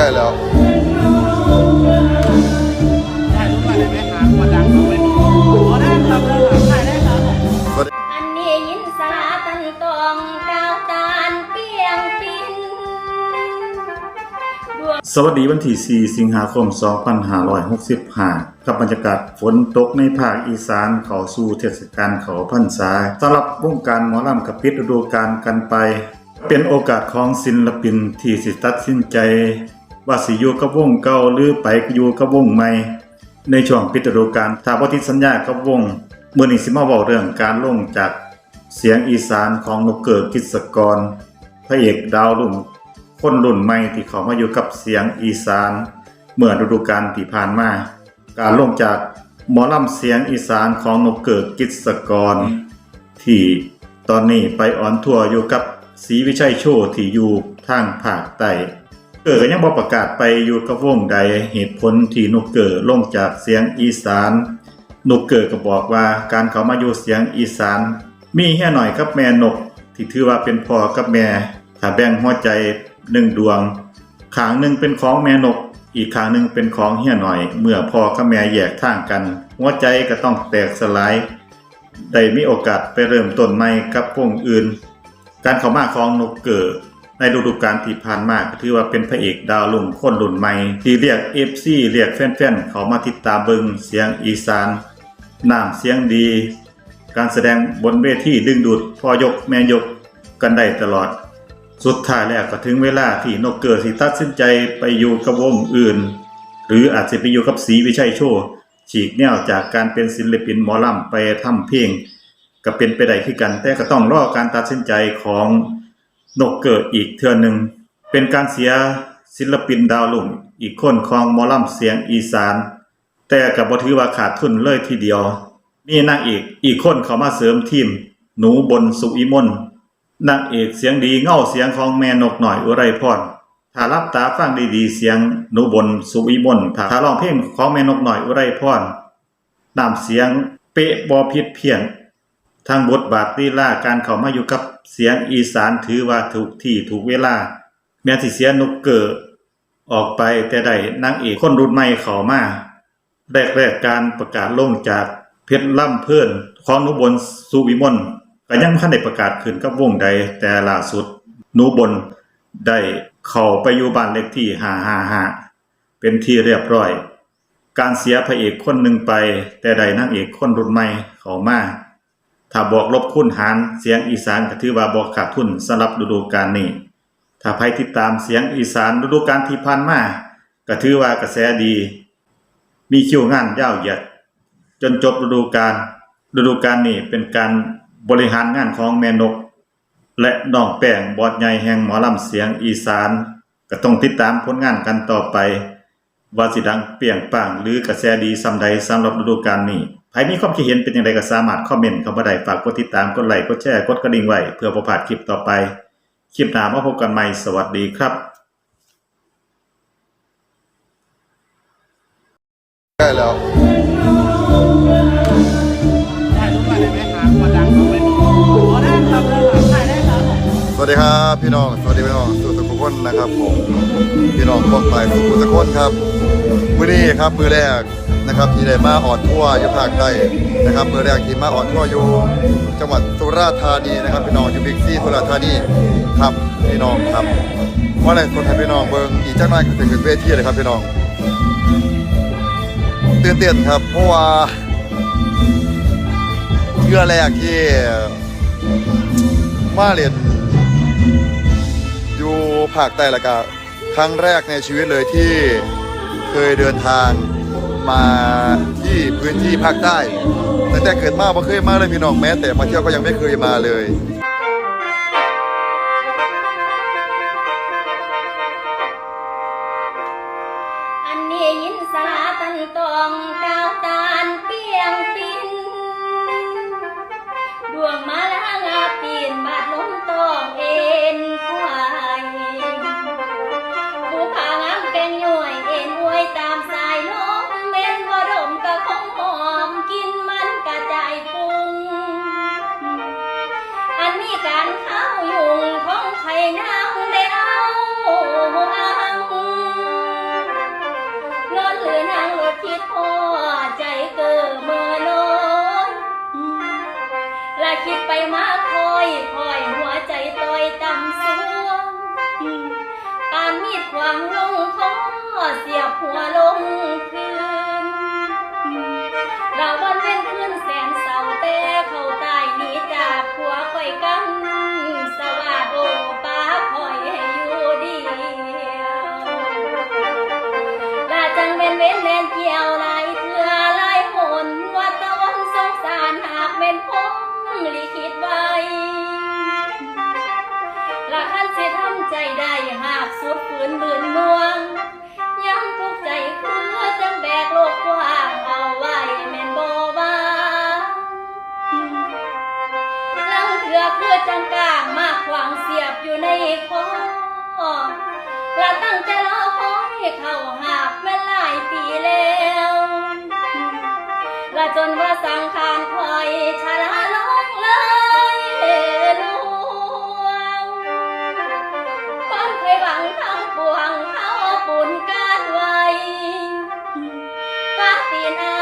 ได้แล้วถ่ายรูปมาได้ไหมคะมาดังเอาไว้อ๋อได้ครับได้ครับถ่ายได้ครับสวัสดีอันนี้ยินสาตันตองดาวตาลเปียงปินสวัสดีวันที่ 4 สิงหาคม 2565 กับบรรยากาศฝนตกในภาคอีสานเขาสู่เทศกาลเขาพรรษาสำหรับวงการหมอลำกับปิดฤดูกาลกันไป เป็นโอกาสของศิลปินที่สิตัดสินใจ ว่าสิอยู่กับวงเก่าหรือไปอยู่กับวงใหม่ ในช่วงปิดฤดูกาลถ้าบ่ติดสัญญากับวงเมื้อนี้สิมาเว้าเรื่องการลงจากเสียงอีสานของนกเกิดกิจกร พระเอกดาวรุ่งคนรุ่นใหม่ที่เขามาอยู่กับเสียงอีสาน เมื่อฤดูกาลที่ผ่านมา การลงจากหมอลำเสียงอีสานของนกเกิดกิจกร ที่ตอนนี้ไปออนทัวร์อยู่กับศรีวิชัยโชว์ที่อยู่ทางภาคใต้ เกิดยังบ่ประกาศไปอยู่กับวงใดเหตุผลที่นกเกิดลงจากเสียงอีสานนกเกิดก็บอกว่าการเขามาอยู่เสียงอีสาน มีแค่หน่อยกับแม่นก ที่ถือว่าเป็นพ่อกับแม่ถ้าแบ่งหัวใจหนึ่งดวงขางหนึ่งเป็นของแม่นก อีกขางหนึ่งเป็นของเฮียหน่อย เมื่อพ่อกับแม่แยกทางกัน หัวใจก็ต้องแตกสลายได้มีโอกาสไปเริ่มต้นใหม่กับวงอื่น การเข้ามาของนกเกิด ในฤดูกาลที่ผ่านมาก็ถือว่าเป็นพระเอกดาวรุ่งคนรุ่นใหม่ ที่เรียก FC เรียกแฟนๆเขามาติดตามเบิงเสียงอีสานน้ำเสียงดี การแสดงบนเวทีดึงดูดพ่อยกแม่ยกกันได้ตลอด สุดท้ายแล้วก็ถึงเวลาที่นกเกิดสิตัดสินใจไปอยู่กับวงอื่น หรืออาจจะไปอยู่กับสีวิชัยโชว์ฉีกแนวจากการเป็นศิลปินหมอลำไปทำเพลงก็เป็นไปได้คือกัน แต่ก็ต้องรอการตัดสินใจของ นกเกิดอีกเทื่อหนึ่ง เป็นการเสียศิลปินดาวรุ่งอีกคนของมอลำเสียงอีสาน แต่ก็บ่ถือว่าขาดทุนเลยทีเดียวมีนางเอกอีกคนเขามาเสริมทีม หนูบนสุอิมลนางเอกเสียงดีเง่าเสียงของแม่นกหน่อยอุไรพรถ้ารับตาฟังดีๆเสียงหนูบนสุวิมลถ้าถ้าร้องเพลงของแม่นกหน่อยอุไรพรนำเสียงเป๊ะบอผิดเพียน ทางบทบาทลีลาการเข้ามาอยู่กับเสียงอีสานถือว่าถูกที่ถูกเวลา แม้สิเสียนกเกิดออกไปแต่ได้นางเอกคนรุ่นใหม่เข้ามาแรกๆกการประกาศลงจากเพชรล่ำเพื่อนของนุบนสุวิมลก็ยังไม่ทันได้ประกาศขึ้นกับวงใดแต่ล่าสุดนุบนได้เข้าไปอยู่บ้านเลขที่555เป็นที่เรียบร้อย การเสียพระเอกคนหนึ่งไป แต่ได้นางเอกคนรุ่นใหม่เข้ามา ถ้าบอกลบคูณหารเสียงอีสานก็ถือว่าบอกขาดทุนสำหรับฤดูกาลนี้ถ้าใครติดตามเสียงอีสานฤดูกาลที่ผ่านมาก็ถือว่ากระแสดี มีคิวงานยาวเหยียด จนจบฤดูกาลฤดูกาลนี้เป็นการบริหารงานของแม่นก และน้องแป้งบอดใหญ่แห่งหมอลำเสียงอีสาน ก็ต้องติดตามผลงานกันต่อไป ว่าสิดังเปรี่ยงปังหรือกระแสดีสำใดสำหรับฤดูกาลนี้ ใครมีความคิดเห็นเป็นอย่างไรก็สามารถคอมเมนต์เข้ามาได้ฝากกดติดตามกดไลค์กดแชร์กดกระดิ่งไว้เพื่อประพาดคลิปต่อไป คลิปหน้ามาพบกันใหม่สวัสดีครับ ได้แล้วถ่ายรูปได้ไหมคะมาดังเอาไว้ได้ครับถ่ายได้ครับสวัสดีครับพี่น้อง สวัสดีพี่น้องสุสุขคนนะครับผมพี่น้องพวกไปสุขุสุขคนครับมื้อนี้ครับมือแรก นะครับที่ได้มาออนทั่วอยู่ภาคใต้นะครับมือแรกที่มาออนทั่วอยู่จังหวัดสุราษฎร์ธานีนะครับพี่น้องอยู่บิ๊กซีสุราษฎร์ธานีครับพี่น้องครับว่าอะไรคนไทยพี่น้องเบิงอีกจังหน่อยก็ถึงเป็นเวทีเลยครับพี่น้องตื่นเต้นครับเพราะว่าเชื่อแรกที่มาเรียนอยู่ภาคใต้และก็ครั้งแรกในชีวิตเลยที่เคยเดินทาง มาที่พื้นที่ภาคใต้ตั้งแต่เกิดมาไม่เคยมาเลยพี่น้องแม้แต่มาเที่ยวก็ยังไม่เคยมาเลยอันนี้ยินสาตันตองดาวตาลเปียงปินดวงมาลางาปีนบาดล้มตองเอ็นควาย ตำเสืองารมีดควางลงคอเสียหัวลงคืนเราวันเป็นคืนแสนเศร้าแต่เขาตา ฝืนบืนนวงยังทุกใจคือจังแบกโลกกว้างเอาไว้แม่นบ่ว่าลังเถื่อคือจังกลางมากขวางเสียบอยู่ในคอละตั้งใจรอคอยเข้าหากแม่นหลายปีแล้วละจนว่าสังขารคอยชะลาลงเลย ปุ่